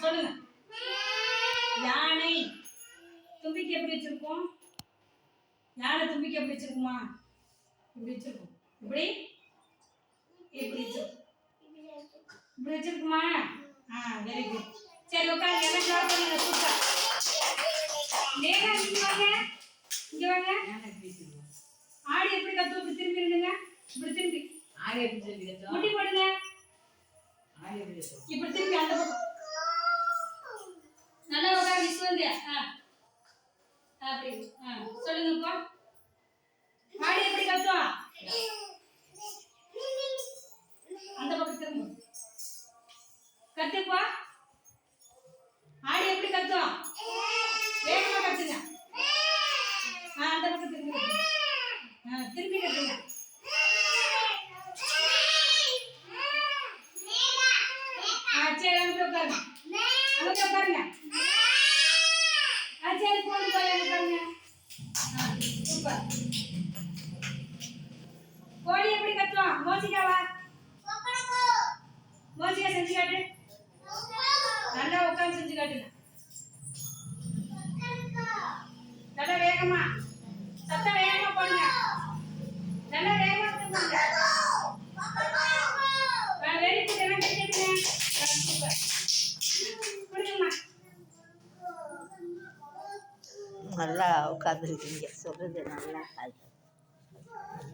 சொல்லுங்க. யானை. தும்பிக்கை எப்படி வச்சிருக்கோம் யானை தும்பிக்கை எப்படி வச்சிருக்குமா? இப்படி வச்சிருக்கோம் இப்படி? இப்படி இப்படி வச்சிருக்குமா? ஆ வெரி சரி உட்காரு எல்லாம் கிளாப் பண்ணுங்க? சூப்பர் நேரா இங்க வாங்க. எப்படி கத்து இப்படி இப்படி திரும்பி. ஆடு எப்படி திரும்பி முட்டி போடுங்க. இப்படி திரும்பி அந்த பக்கம். அப்படி. ஆ சொல்லுங்கப்பா. ஆடி எப்படி கத்துவா? அந்த பக்கம் திரும்ப. கத்துப்பா. ஆடி எப்படி கத்துவா? வேகமா கத்துங்க. ஆ அந்த பக்கம் திரும்பி கத்துங்க. ஆ திரும்பி கத்துங்க. ஆ சரி அங்கே போய் உட்காருங்க. அங்கே உட்காருங்க ஆ சரி போய் போய் அங்கே உட்காருங்க ஆ சூப்பர் கோழி எப்படி கத்துவான்? மோசிக்காவா மோசிக்கா செஞ்சு காட்டு. நல்லா உட்காந்து செஞ்சு காட்டுங்க நல்லா வேகமா. சத்தம் வேகமா போடுங்க. நல்லா வேகமா நல்லா உட்காந்துருக்கீங்க சொல்கிறது நல்லா